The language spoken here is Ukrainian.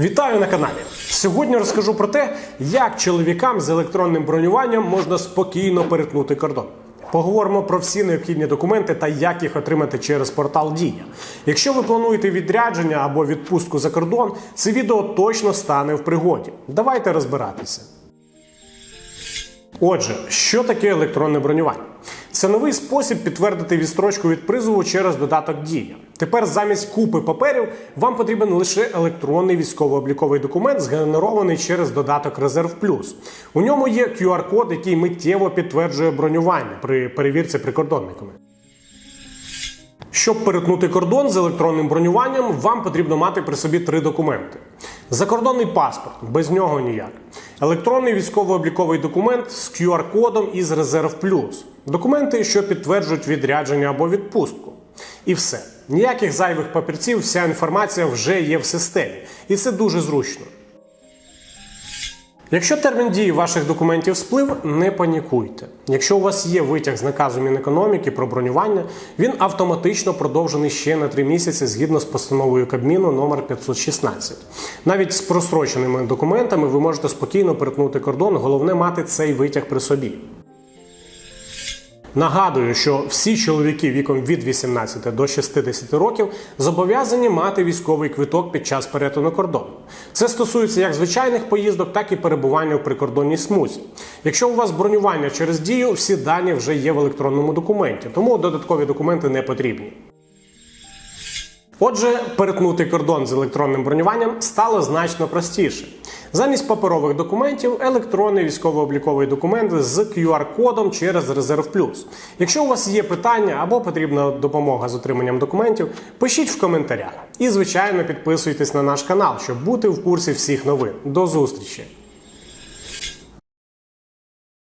Вітаю на каналі. Сьогодні розкажу про те, як чоловікам з електронним бронюванням можна спокійно перетнути кордон. Поговоримо про всі необхідні документи та як їх отримати через портал Дія. Якщо ви плануєте відрядження або відпустку за кордон, це відео точно стане в пригоді. Давайте розбиратися. Отже, що таке електронне бронювання? Це новий спосіб підтвердити відстрочку від призову через додаток Дія. Тепер замість купи паперів вам потрібен лише електронний військово-обліковий документ, згенерований через додаток Резерв Плюс. У ньому є QR-код, який миттєво підтверджує бронювання при перевірці прикордонниками. Щоб перетнути кордон з електронним бронюванням, вам потрібно мати при собі три документи: закордонний паспорт, без нього ніяк. Електронний військово-обліковий документ з QR-кодом із Резерв Плюс. Документи, що підтверджують відрядження або відпустку. І все. Ніяких зайвих папірців, вся інформація вже є в системі. І це дуже зручно. Якщо термін дії ваших документів сплив, не панікуйте. Якщо у вас є витяг з наказу Мінекономіки про бронювання, він автоматично продовжений ще на 3 місяці згідно з постановою Кабміну номер 516. Навіть з просроченими документами ви можете спокійно перетнути кордон, головне мати цей витяг при собі. Нагадую, що всі чоловіки віком від 18 до 60 років зобов'язані мати військовий квиток під час перетину кордону. Це стосується як звичайних поїздок, так і перебування в прикордонній смузі. Якщо у вас бронювання через дію, всі дані вже є в електронному документі, тому додаткові документи не потрібні. Отже, перетнути кордон з електронним бронюванням стало значно простіше. Замість паперових документів електронний військово-обліковий документ з QR-кодом через Резерв Плюс. Якщо у вас є питання або потрібна допомога з отриманням документів, пишіть в коментарях. І, звичайно, підписуйтесь на наш канал, щоб бути в курсі всіх новин. До зустрічі!